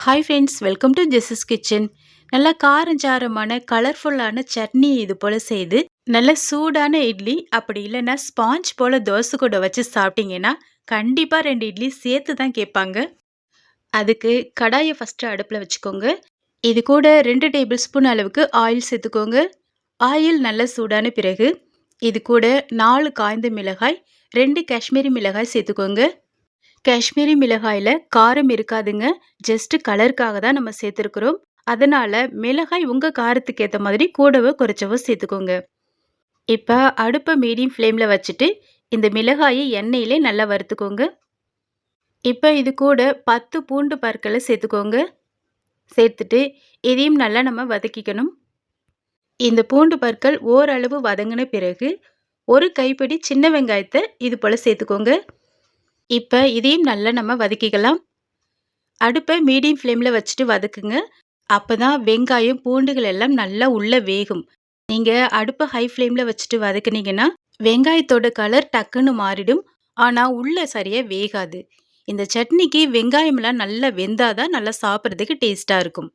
Hi friends welcome to Jesus kitchen நல்லா காரஞ்சாரமான கலர்ஃபுல்லான சட்னி இது போல் செய்து நல்ல சூடான இட்லி அப்படி இல்லைன்னா ஸ்பாஞ்ச் போல் தோசை கூட வச்சு சாப்பிட்டீங்கன்னா கண்டிப்பாக ரெண்டு இட்லி சேர்த்து தான் கேட்பாங்க. அதுக்கு கடாயை ஃபஸ்ட்டு அடுப்பில் வச்சுக்கோங்க. இது கூட ரெண்டு டேபிள் ஸ்பூன் அளவுக்கு ஆயில் சேர்த்துக்கோங்க. ஆயில் நல்ல சூடான பிறகு இது கூட நாலு காய்ந்த மிளகாய் ரெண்டு காஷ்மீரி மிளகாய் சேர்த்துக்கோங்க. காஷ்மீரி மிளகாயில் காரம் இருக்காதுங்க. ஜஸ்ட் கலருக்காக தான் நம்ம சேர்த்துருக்குறோம். அதனால் மிளகாய் உங்கள் காரத்துக்கு ஏற்ற மாதிரி கூடவோ குறைச்சவோ சேர்த்துக்கோங்க. இப்போ அடுப்பை மீடியம் ஃப்ளேமில் வச்சுட்டு இந்த மிளகாயை எண்ணெயிலே நல்லா வறுத்துக்கோங்க. இப்போ இது கூட பத்து பூண்டு பற்களை சேர்த்துக்கோங்க. சேர்த்துட்டு இதையும் நல்லா நம்ம வதக்கிக்கணும். இந்த பூண்டு பற்கள் ஓரளவு வதங்கின பிறகு ஒரு கைப்பிடி சின்ன வெங்காயத்தை இது போல் சேர்த்துக்கோங்க. இப்போ இதையும் நல்லா நம்ம வதக்கிக்கலாம். அடுப்பை மீடியம் ஃப்ளேமில் வச்சுட்டு வதக்குங்க. அப்போ தான் வெங்காயம் பூண்டுகள் எல்லாம் நல்லா உள்ளே வேகும். நீங்கள் அடுப்பை ஹை ஃப்ளேமில் வச்சுட்டு வதக்குனீங்கன்னா வெங்காயத்தோட கலர் டக்குன்னு மாறிடும். ஆனால் உள்ளே சரியாக வேகாது. இந்த சட்னிக்கு வெங்காயம்லாம் நல்லா வெந்தாதான் நல்லா சாப்பிட்றதுக்கு டேஸ்ட்டாக இருக்கும்.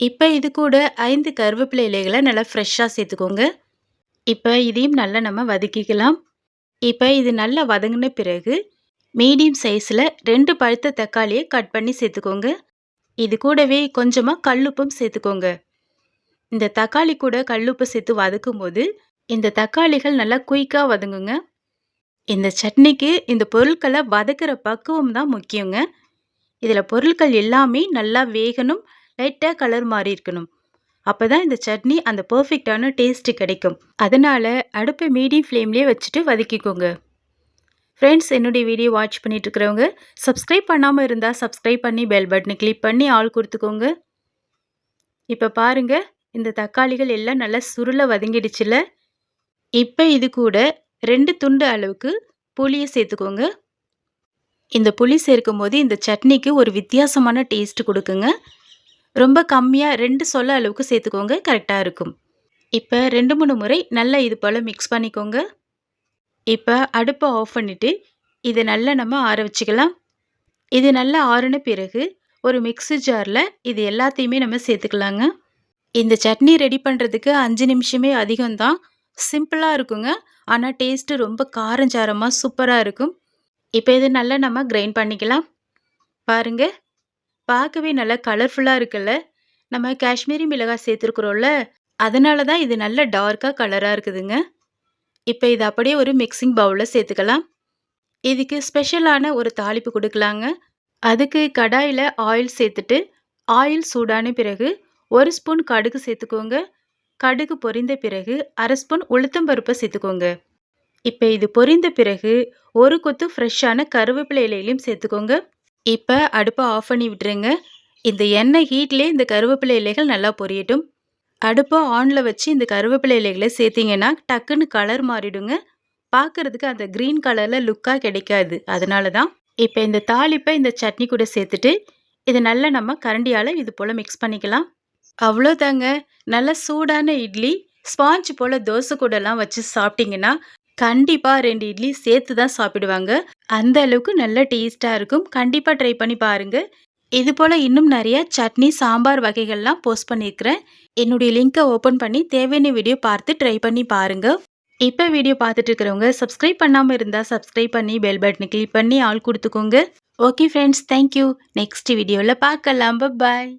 இப்போ இது கூட ஐந்து கருவேப்பிலை இலைகளை நல்லா ஃப்ரெஷ்ஷாக சேர்த்துக்கோங்க. இப்போ இதையும் நல்லா நம்ம வதக்கிக்கலாம். இப்போ இது நல்லா வதங்கின பிறகு மீடியம் சைஸில் ரெண்டு பழுத்த தக்காளியை கட் பண்ணி சேர்த்துக்கோங்க. இது கூடவே கொஞ்சமாக கல்லுப்பும் சேர்த்துக்கோங்க. இந்த தக்காளி கூட கல்லுப்பு சேர்த்து வதக்கும் போது இந்த தக்காளிகள் நல்லா குயிக்காக வதங்குங்க. இந்த சட்னிக்கு இந்த பொருட்களை வதக்கிற பக்குவம் தான் முக்கியங்க. இதில் பொருட்கள் எல்லாமே நல்லா வேகணும் லைட்டாக கலர் மாறி இருக்கணும். அப்போ தான் இந்த சட்னி அந்த பர்ஃபெக்டான டேஸ்ட்டு கிடைக்கும். அதனால் அடுப்பை மீடியம் ஃப்ளேம்லேயே வச்சுட்டு வதக்கிக்கோங்க. ஃப்ரெண்ட்ஸ் என்னுடைய வீடியோ வாட்ச் பண்ணிட்டு இருக்கிறவங்க சப்ஸ்கிரைப் பண்ணாமல் இருந்தால் சப்ஸ்கிரைப் பண்ணி பெல் பட்டனை கிளிக் பண்ணி ஆள் கொடுத்துக்கோங்க. இப்போ பாருங்கள் இந்த தக்காளிகள் எல்லாம் நல்லா சுருளை வதங்கிடுச்சுல. இப்போ இது கூட ரெண்டு துண்டு அளவுக்கு புளியை சேர்த்துக்கோங்க. இந்த புளி சேர்க்கும் போது இந்த சட்னிக்கு ஒரு வித்தியாசமான டேஸ்ட் கொடுக்குங்க. ரொம்ப கம்மியாக ரெண்டு சொல்ல அளவுக்கு சேர்த்துக்கோங்க கரெக்டாக இருக்கும். இப்போ ரெண்டு மூணு முறை நல்லா இது போல் மிக்ஸ் பண்ணிக்கோங்க. இப்போ அடுப்பை ஆஃப் பண்ணிவிட்டு இதை நல்லா நம்ம ஆற வச்சுக்கலாம். இது நல்லா ஆறுன பிறகு ஒரு மிக்ஸி ஜாரில் இது எல்லாத்தையுமே நம்ம சேர்த்துக்கலாங்க. இந்த சட்னி ரெடி பண்ணுறதுக்கு அஞ்சு நிமிஷமே அதிகம்தான். சிம்பிளாக இருக்குங்க. ஆனால் டேஸ்ட்டு ரொம்ப காரஞ்சாரமாக சூப்பராக இருக்கும். இப்போ இது நல்லா நம்ம கிரைண்ட் பண்ணிக்கலாம். பாருங்கள் பார்க்கவே நல்லா கலர்ஃபுல்லாக இருக்குல்ல. நம்ம காஷ்மீரி மிளகாய் சேர்த்துருக்குறோம்ல. அதனால தான் இது நல்ல டார்க்காக கலராக இருக்குதுங்க. இப்போ இதை அப்படியே ஒரு மிக்சிங் பவுலில் சேர்த்துக்கலாம். இதுக்கு ஸ்பெஷலான ஒரு தாளிப்பு கொடுக்கலாங்க. அதுக்கு கடாயில் ஆயில் சேர்த்துட்டு ஆயில் சூடான பிறகு ஒரு ஸ்பூன் கடுகு சேர்த்துக்கோங்க. கடுகு பொரிந்த பிறகு அரை ஸ்பூன் உளுத்தம்பருப்பை சேர்த்துக்கோங்க. இப்போ இது பொரிந்த பிறகு ஒரு கொத்து ஃப்ரெஷ்ஷான கருவேப்பிலை இலையிலையும் சேர்த்துக்கோங்க. இப்போ அடுப்பை ஆஃப் பண்ணி விட்டுருங்க. இந்த எண்ணெய் ஹீட்லேயே இந்த கருவேப்பிலை இலைகள் நல்லா பொரியட்டும். அடுப்பை ஆனில் வச்சு இந்த கருவேப்பிலை இலைகளை சேர்த்திங்கன்னா டக்குன்னு கலர் மாறிடுங்க. பார்க்குறதுக்கு அந்த க்ரீன் கலரில் லுக்காக கிடைக்காது. அதனால தான் இப்போ இந்த தாளிப்பை இந்த சட்னி கூட சேர்த்துட்டு இதை நல்லா நம்ம கரண்டியால் இது போல் மிக்ஸ் பண்ணிக்கலாம். அவ்வளோதாங்க. நல்ல சூடான இட்லி ஸ்பாஞ்ச் போல் தோசை கூடலாம் வச்சு சாப்பிட்டிங்கன்னா கண்டிப்பாக ரெண்டு இட்லி சேர்த்து தான் சாப்பிடுவாங்க. அந்த அளவுக்கு நல்ல டேஸ்ட்டாக இருக்கும். கண்டிப்பாக ட்ரை பண்ணி பாருங்கள் இது போல் இன்னும் நிறைய சட்னி சாம்பார் வகைகள்லாம் போஸ்ட் பண்ணியிருக்கிறேன் என்னுடைய லிங்க்கை ஓப்பன் பண்ணி தேவையான வீடியோ பார்த்து ட்ரை பண்ணி பாருங்கள் இப்போ வீடியோ பார்த்துட்டு இருக்கிறவங்க சப்ஸ்கிரைப் பண்ணாமல் இருந்தால் சப்ஸ்கிரைப் பண்ணி பெல் பட்டனை கிளிக் பண்ணி ஆள் கொடுத்துக்கோங்க. ஓகே ஃப்ரெண்ட்ஸ் தேங்க்யூ நெக்ஸ்ட் வீடியோவில் பார்க்கலாம். பாய்